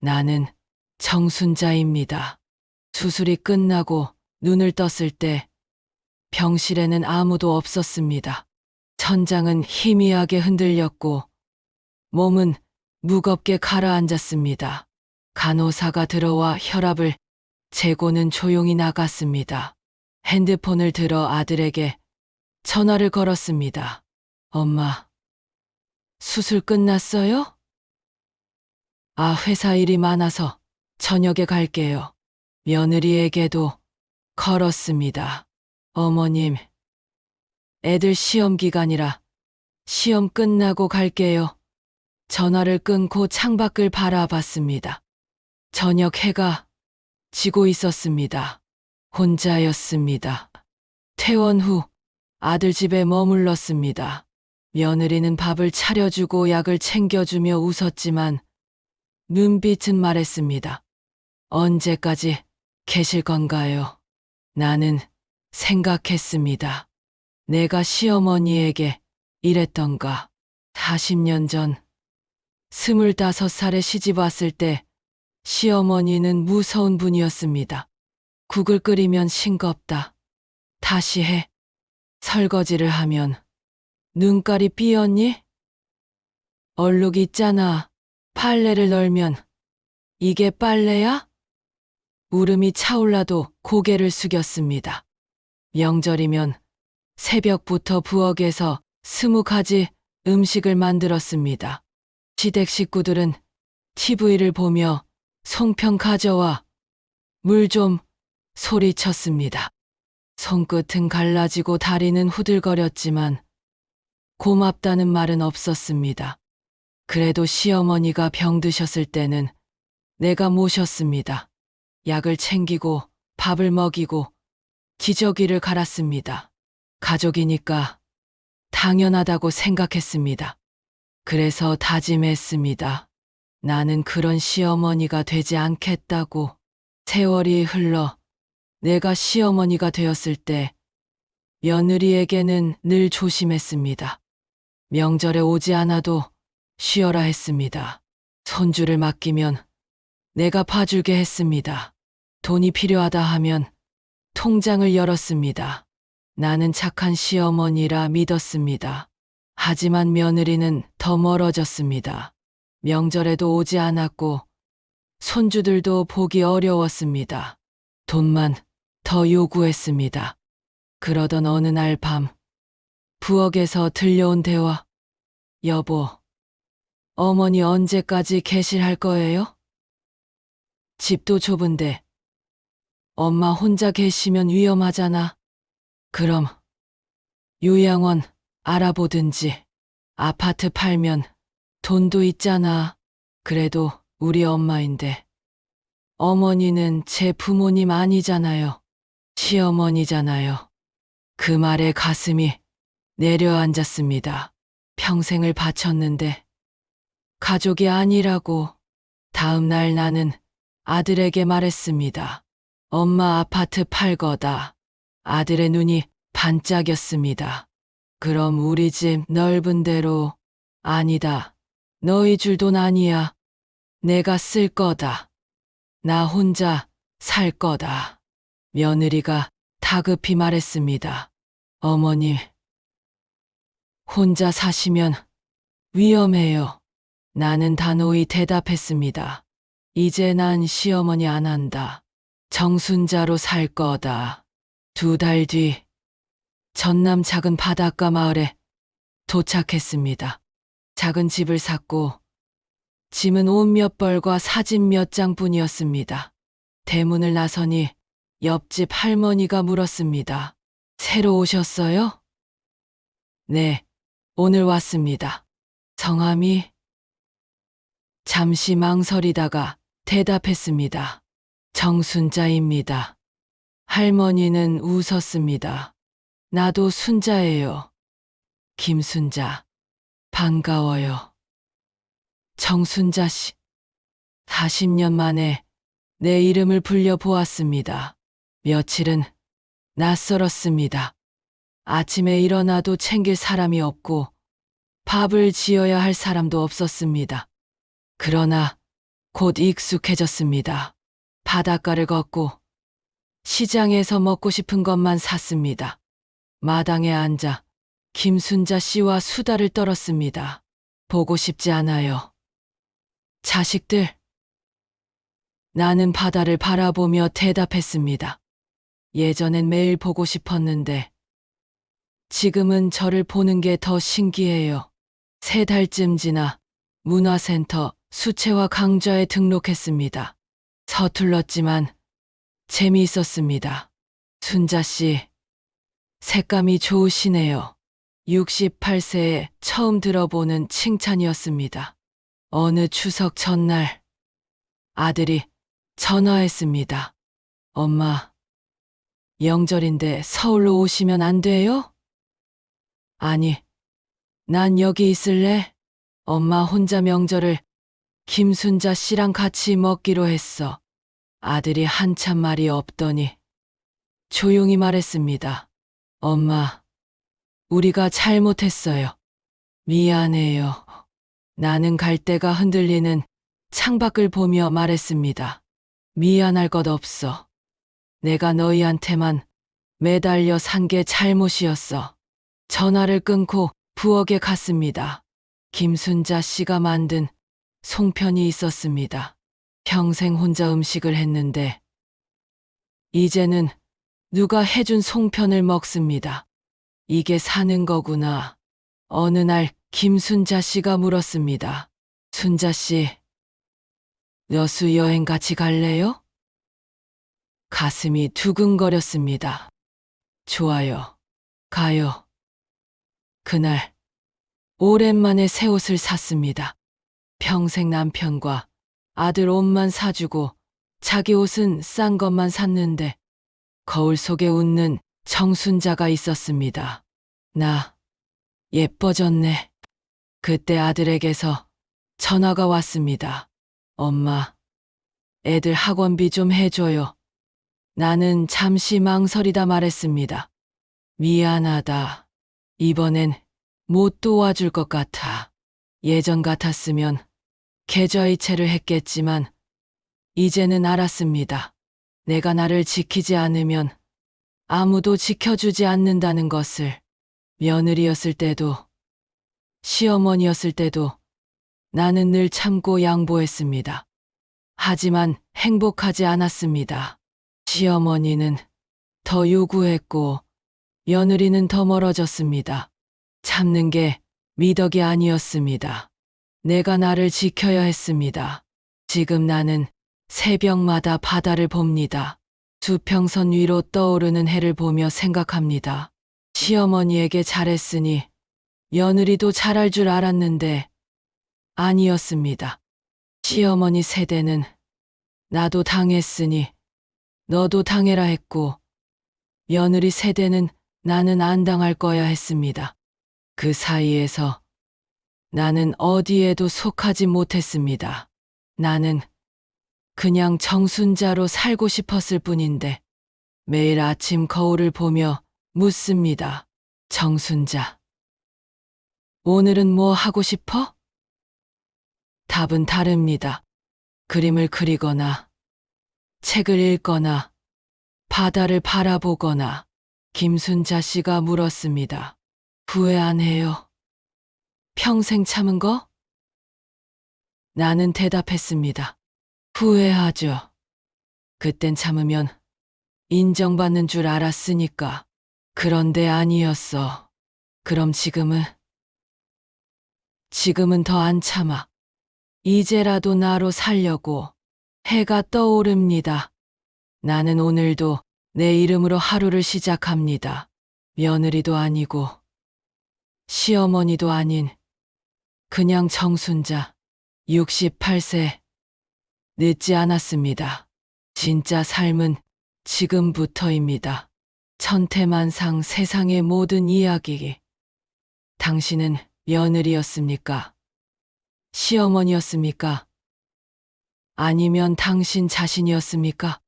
나는 정순자입니다. 수술이 끝나고 눈을 떴을 때 병실에는 아무도 없었습니다. 천장은 희미하게 흔들렸고 몸은 무겁게 가라앉았습니다. 간호사가 들어와 혈압을 재고는 조용히 나갔습니다. 핸드폰을 들어 아들에게 전화를 걸었습니다. 엄마, 수술 끝났어요? 아, 회사 일이 많아서 저녁에 갈게요. 며느리에게도 걸었습니다. 어머님, 애들 시험 기간이라 시험 끝나고 갈게요. 전화를 끊고 창밖을 바라봤습니다. 저녁 해가 지고 있었습니다. 혼자였습니다. 퇴원 후 아들 집에 머물렀습니다. 며느리는 밥을 차려주고 약을 챙겨주며 웃었지만 눈빛은 말했습니다. 언제까지 계실 건가요? 나는 생각했습니다. 내가 시어머니에게 이랬던가. 40년 전, 25살에 시집 왔을 때 시어머니는 무서운 분이었습니다. 국을 끓이면 싱겁다. 다시 해. 설거지를 하면 눈깔이 삐었니? 얼룩 있잖아. 빨래를 널면 이게 빨래야? 울음이 차올라도 고개를 숙였습니다. 명절이면 새벽부터 부엌에서 스무 가지 음식을 만들었습니다. 시댁 식구들은 TV를 보며 송편 가져와 물 좀 소리쳤습니다. 손끝은 갈라지고 다리는 후들거렸지만 고맙다는 말은 없었습니다. 그래도 시어머니가 병드셨을 때는 내가 모셨습니다. 약을 챙기고 밥을 먹이고 기저귀를 갈았습니다. 가족이니까 당연하다고 생각했습니다. 그래서 다짐했습니다. 나는 그런 시어머니가 되지 않겠다고 세월이 흘러 내가 시어머니가 되었을 때 며느리에게는 늘 조심했습니다. 명절에 오지 않아도 쉬어라 했습니다. 손주를 맡기면 내가 봐주게 했습니다. 돈이 필요하다 하면 통장을 열었습니다. 나는 착한 시어머니라 믿었습니다. 하지만 며느리는 더 멀어졌습니다. 명절에도 오지 않았고 손주들도 보기 어려웠습니다. 돈만 더 요구했습니다. 그러던 어느 날 밤 부엌에서 들려온 대화 여보 어머니 언제까지 계실할 거예요? 집도 좁은데 엄마 혼자 계시면 위험하잖아. 그럼 요양원 알아보든지 아파트 팔면 돈도 있잖아. 그래도 우리 엄마인데 어머니는 제 부모님 아니잖아요. 시어머니잖아요. 그 말에 가슴이 내려앉았습니다. 평생을 바쳤는데 가족이 아니라고 다음 날 나는 아들에게 말했습니다. 엄마 아파트 팔 거다. 아들의 눈이 반짝였습니다. 그럼 우리 집 넓은 대로 아니다. 너희 줄 돈 아니야. 내가 쓸 거다. 나 혼자 살 거다. 며느리가 다급히 말했습니다. 어머니, 혼자 사시면 위험해요. 나는 단호히 대답했습니다. 이제 난 시어머니 안 한다. 정순자로 살 거다. 두 달 뒤, 전남 작은 바닷가 마을에 도착했습니다. 작은 집을 샀고, 짐은 옷 몇 벌과 사진 몇 장 뿐이었습니다. 대문을 나서니 옆집 할머니가 물었습니다. 새로 오셨어요? 네, 오늘 왔습니다. 성함이? 잠시 망설이다가 대답했습니다. 정순자입니다. 할머니는 웃었습니다. 나도 순자예요. 김순자. 반가워요. 정순자 씨. 40년 만에 내 이름을 불려보았습니다. 며칠은 낯설었습니다. 아침에 일어나도 챙길 사람이 없고 밥을 지어야 할 사람도 없었습니다. 그러나 곧 익숙해졌습니다. 바닷가를 걷고 시장에서 먹고 싶은 것만 샀습니다. 마당에 앉아 김순자 씨와 수다를 떨었습니다. 보고 싶지 않아요. 자식들. 나는 바다를 바라보며 대답했습니다. 예전엔 매일 보고 싶었는데 지금은 저를 보는 게 더 신기해요. 세 달쯤 지나 문화센터 수채화 강좌에 등록했습니다. 서툴렀지만 재미있었습니다. 순자 씨, 색감이 좋으시네요. 68세에 처음 들어보는 칭찬이었습니다. 어느 추석 전날 아들이 전화했습니다. 엄마, 영절인데 서울로 오시면 안 돼요? 아니, 난 여기 있을래? 엄마 혼자 명절을 김순자 씨랑 같이 먹기로 했어. 아들이 한참 말이 없더니 조용히 말했습니다. 엄마, 우리가 잘못했어요. 미안해요. 나는 갈대가 흔들리는 창밖을 보며 말했습니다. 미안할 것 없어. 내가 너희한테만 매달려 산 게 잘못이었어. 전화를 끊고 부엌에 갔습니다. 김순자 씨가 만든 송편이 있었습니다. 평생 혼자 음식을 했는데, 이제는 누가 해준 송편을 먹습니다. 이게 사는 거구나. 어느 날 김순자 씨가 물었습니다. 순자 씨, 여수 여행 같이 갈래요? 가슴이 두근거렸습니다. 좋아요. 가요. 그날 오랜만에 새 옷을 샀습니다. 평생 남편과 아들 옷만 사주고 자기 옷은 싼 것만 샀는데 거울 속에 웃는 정순자가 있었습니다. 나 예뻐졌네. 그때 아들에게서 전화가 왔습니다. 엄마, 애들 학원비 좀 해줘요. 나는 잠시 망설이다 말했습니다. 미안하다. 이번엔 못 도와줄 것 같아. 예전 같았으면 계좌이체를 했겠지만 이제는 알았습니다. 내가 나를 지키지 않으면 아무도 지켜주지 않는다는 것을 며느리였을 때도 시어머니였을 때도 나는 늘 참고 양보했습니다. 하지만 행복하지 않았습니다. 시어머니는 더 요구했고 며느리는 더 멀어졌습니다. 참는 게 미덕이 아니었습니다. 내가 나를 지켜야 했습니다. 지금 나는 새벽마다 바다를 봅니다. 수평선 위로 떠오르는 해를 보며 생각합니다. 시어머니에게 잘했으니 며느리도 잘할 줄 알았는데 아니었습니다. 시어머니 세대는 나도 당했으니 너도 당해라 했고 며느리 세대는 나는 안 당할 거야 했습니다. 그 사이에서 나는 어디에도 속하지 못했습니다. 나는 그냥 정순자로 살고 싶었을 뿐인데 매일 아침 거울을 보며 묻습니다. 정순자. 오늘은 뭐 하고 싶어? 답은 다릅니다. 그림을 그리거나, 책을 읽거나, 바다를 바라보거나, 김순자 씨가 물었습니다. 후회 안 해요. 평생 참은 거? 나는 대답했습니다. 후회하죠. 그땐 참으면 인정받는 줄 알았으니까. 그런데 아니었어. 그럼 지금은? 지금은 더 안 참아. 이제라도 나로 살려고 해가 떠오릅니다. 나는 오늘도 내 이름으로 하루를 시작합니다. 며느리도 아니고 시어머니도 아닌 그냥 정순자 68세 늦지 않았습니다. 진짜 삶은 지금부터입니다. 천태만상 세상의 모든 이야기. 당신은 며느리였습니까? 시어머니였습니까? 아니면 당신 자신이었습니까?